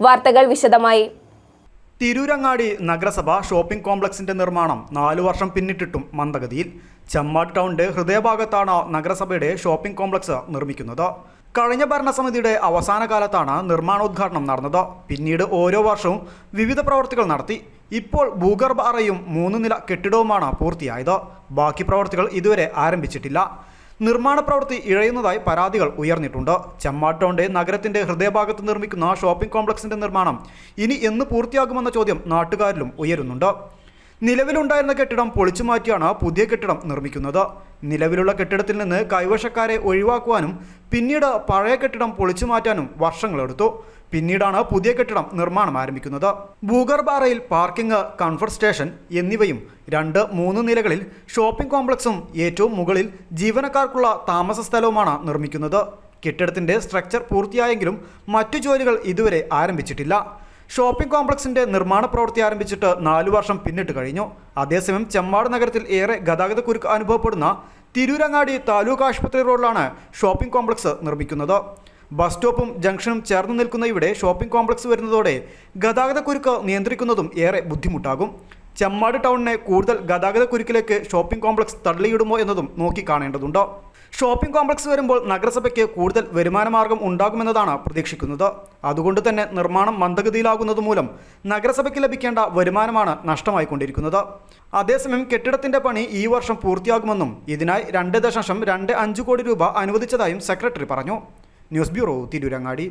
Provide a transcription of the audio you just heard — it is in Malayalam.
വാർത്തകൾ വിശദമായി. തിരൂരങ്ങാടി നഗരസഭ ഷോപ്പിംഗ് കോംപ്ലക്സിന്റെ നിർമ്മാണം നാലു വർഷം പിന്നിട്ടിട്ടും മന്ദഗതിയിൽ. ചെമ്മാട് ടൗണിന്റെ ഹൃദയഭാഗത്താണ് നഗരസഭയുടെ ഷോപ്പിംഗ് കോംപ്ലക്സ് നിർമ്മിക്കുന്നത്. കഴിഞ്ഞ ഭരണസമിതിയുടെ അവസാന കാലത്താണ് നിർമ്മാണോദ്ഘാടനം നടന്നത്. പിന്നീട് ഓരോ വർഷവും വിവിധ പ്രവർത്തികൾ നടത്തി. ഇപ്പോൾ ഭൂഗർഭ അറയും മൂന്ന് നില കെട്ടിടവുമാണ് പൂർത്തിയായത്. ബാക്കി പ്രവർത്തികൾ ഇതുവരെ ആരംഭിച്ചിട്ടില്ല. നിർമ്മാണ പ്രവൃത്തി ഇഴയുന്നതായി പരാതികൾ ഉയർന്നിട്ടുണ്ട്. ചെമ്മാട്ടോണ്ടെ നഗരത്തിന്റെ ഹൃദയഭാഗത്ത് നിർമ്മിക്കുന്ന ഷോപ്പിംഗ് കോംപ്ലക്സിന്റെ നിർമ്മാണം ഇനി എന്ന് പൂർത്തിയാകുമെന്ന ചോദ്യം നാട്ടുകാരിലും ഉയരുന്നുണ്ട്. നിലവിലുണ്ടായിരുന്ന കെട്ടിടം പൊളിച്ചു മാറ്റിയാണ് പുതിയ കെട്ടിടം നിർമ്മിക്കുന്നത്. നിലവിലുള്ള കെട്ടിടത്തിൽ നിന്ന് കൈവശക്കാരെ ഒഴിവാക്കുവാനും പിന്നീട് പഴയ കെട്ടിടം പൊളിച്ചു മാറ്റാനും വർഷങ്ങളെടുത്തു പിന്നീടാണ് പുതിയ കെട്ടിടം നിർമ്മാണം ആരംഭിക്കുന്നത്. ഭൂഗർഭാറയിൽ പാർക്കിംഗ് കംഫർട്ട് സ്റ്റേഷൻ എന്നിവയും രണ്ട് മൂന്ന് നിലകളിൽ ഷോപ്പിംഗ് കോംപ്ലക്സും ഏറ്റവും മുകളിൽ ജീവനക്കാർക്കുള്ള താമസ സ്ഥലവുമാണ് നിർമ്മിക്കുന്നത്. കെട്ടിടത്തിന്റെ സ്ട്രക്ചർ പൂർത്തിയായെങ്കിലും മറ്റു ജോലികൾ ഇതുവരെ ആരംഭിച്ചിട്ടില്ല. ഷോപ്പിംഗ് കോംപ്ലക്സിന്റെ നിർമ്മാണ പ്രവൃത്തി ആരംഭിച്ചിട്ട് നാലു വർഷം പിന്നിട്ട് കഴിഞ്ഞു. അതേസമയം ചെമ്മാട് നഗരത്തിൽ ഏറെ ഗതാഗത കുരുക്ക് അനുഭവപ്പെടുന്ന തിരൂരങ്ങാടി താലൂക്ക് ആശുപത്രി റോഡിലാണ് ഷോപ്പിംഗ് കോംപ്ലക്സ് നിർമ്മിക്കുന്നത്. ബസ് സ്റ്റോപ്പും ജംഗ്ഷനും ചേർന്ന് നിൽക്കുന്ന ഇവിടെ ഷോപ്പിംഗ് കോംപ്ലക്സ് വരുന്നതോടെ ഗതാഗത കുരുക്ക് നിയന്ത്രിക്കുന്നതും ഏറെ ബുദ്ധിമുട്ടാകും. ചെമ്മാട് ടൗണിനെ കൂടുതൽ ഗതാഗത കുരുക്കിലേക്ക് ഷോപ്പിംഗ് കോംപ്ലക്സ് തള്ളിയിടുമോ എന്നതും നോക്കി കാണേണ്ടതുണ്ട്. ഷോപ്പിംഗ് കോംപ്ലക്സ് വരുമ്പോൾ നഗരസഭയ്ക്ക് കൂടുതൽ വരുമാന മാർഗം ഉണ്ടാകുമെന്നതാണ് പ്രതീക്ഷിക്കുന്നത്. അതുകൊണ്ട് തന്നെ നിർമ്മാണം മന്ദഗതിയിലാകുന്നത് മൂലം നഗരസഭയ്ക്ക് ലഭിക്കേണ്ട വരുമാനമാണ് നഷ്ടമായിക്കൊണ്ടിരിക്കുന്നത്. അതേസമയം കെട്ടിടത്തിന്റെ പണി ഈ വർഷം പൂർത്തിയാകുമെന്നും ഇതിനായി രണ്ട് ദശാംശം രണ്ട് അഞ്ച് കോടി രൂപ അനുവദിച്ചതായും സെക്രട്ടറി പറഞ്ഞു. News bureau Tirurangadi.